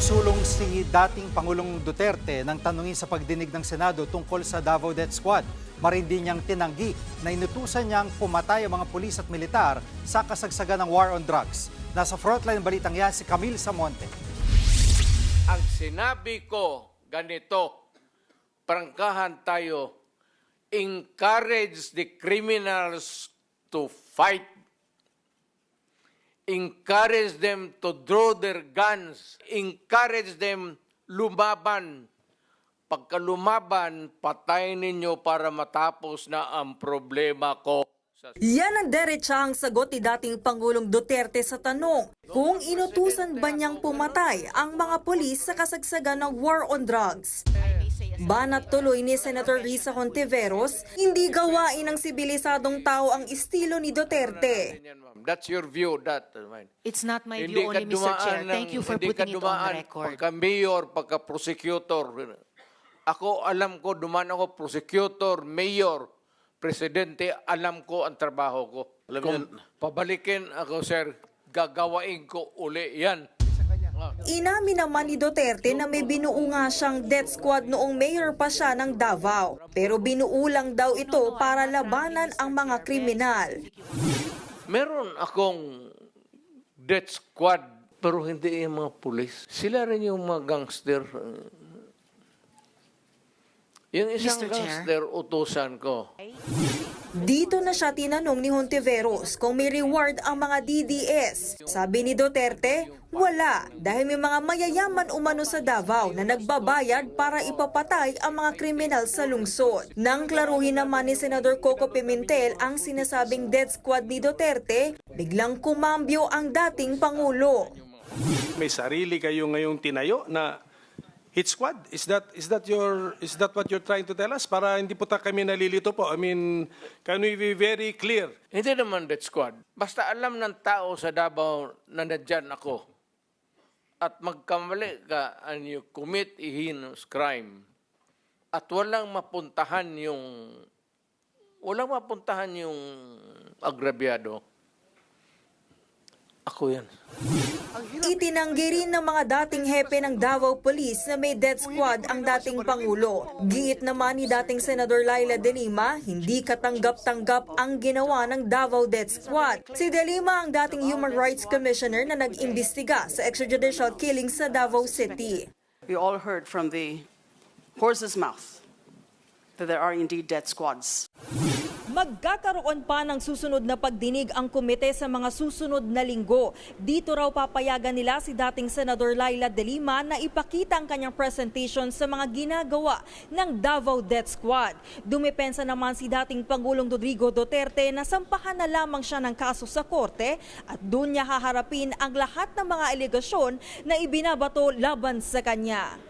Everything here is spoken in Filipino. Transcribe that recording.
Nagsulong si dating Pangulong Duterte nang tanungin sa pagdinig ng Senado tungkol sa Davao Death Squad. Marindi niyang tinanggi na inutusan niyang pumatay ang mga pulis at militar sa kasagsagan ng war on drugs. Nasa frontline balitang yan si Camille Samonte. ang sinabi ko ganito, prangkahan tayo, encourage the criminals to fight. Encourage them to draw their guns. Encourage them lumaban. Pagka lumaban, patayin ninyo para matapos na ang problema ko. Yan ang derechang sagot ni dating Pangulong Duterte sa tanong kung inutusan ba niyang pumatay ang mga polis sa kasagsagan ng war on drugs. Banat tuloy ni Senator Risa Hontiveros, hindi gawain ng sibilisadong tao ang estilo ni Duterte. That's your view, that. uh. It's not my Hindi view ka only, Mr. Chair. dumaan Thank you for hindi ka putting it on dumaan the record. Pagka mayor, pagka prosecutor. Ako, alam ko, dumaan ako prosecutor, mayor, presidente, alam ko ang trabaho ko. Alam Kung pabalikin ako, sir, gagawain ko uli yan. Inamin naman ni Duterte na may binuo nga siyang death squad noong mayor pa siya ng Davao. Pero binuo lang daw ito para labanan ang mga kriminal. Meron akong death squad, pero hindi yung mga pulis. Sila rin yung mga gangster. Yung isang Mr. Chair? gangster, utusan ko. Dito na siya tinanong ni Hontiveros kung may reward ang mga DDS. Sabi ni Duterte, wala dahil may mga mayayaman umano sa Davao na nagbabayad para ipapatay ang mga kriminal sa lungsod. Nang klaruhin naman ni Senador Coco Pimentel ang sinasabing death squad ni Duterte, biglang kumambyo ang dating Pangulo. May sarili kayo ngayong tinayo na hit squad. Is that is that your is that what you're trying to tell us para hindi po ta kami nalilito po? I mean, can we be very clear? Hindi naman death squad. Basta alam ng tao sa Davao na nandyan ako. At magkamali ka and you commit a heinous crime. At walang mapuntahan yung walang mapuntahan yung agrabyado. Ako yan. Itinanggi rin ng mga dating hepe ng Davao Police na may death squad ang dating Pangulo. Giit naman ni dating Senador Laila De Lima, hindi katanggap-tanggap ang ginawa ng Davao Death Squad. Si De Lima ang dating Human Rights Commissioner na nag-imbestiga sa extrajudicial killing sa Davao City. We all heard from the horse's mouth that there are indeed death squads. Magkakaroon pa ng susunod na pagdinig ang komite sa mga susunod na linggo. Dito raw papayagan nila si dating Senador Laila De Lima na ipakita ang kanyang presentation sa mga ginagawa ng Davao Death Squad. Dumepensa naman si dating Pangulong Rodrigo Duterte na sampahan na lamang siya ng kaso sa korte at doon niya haharapin ang lahat ng mga alegasyon na ibinabato laban sa kanya.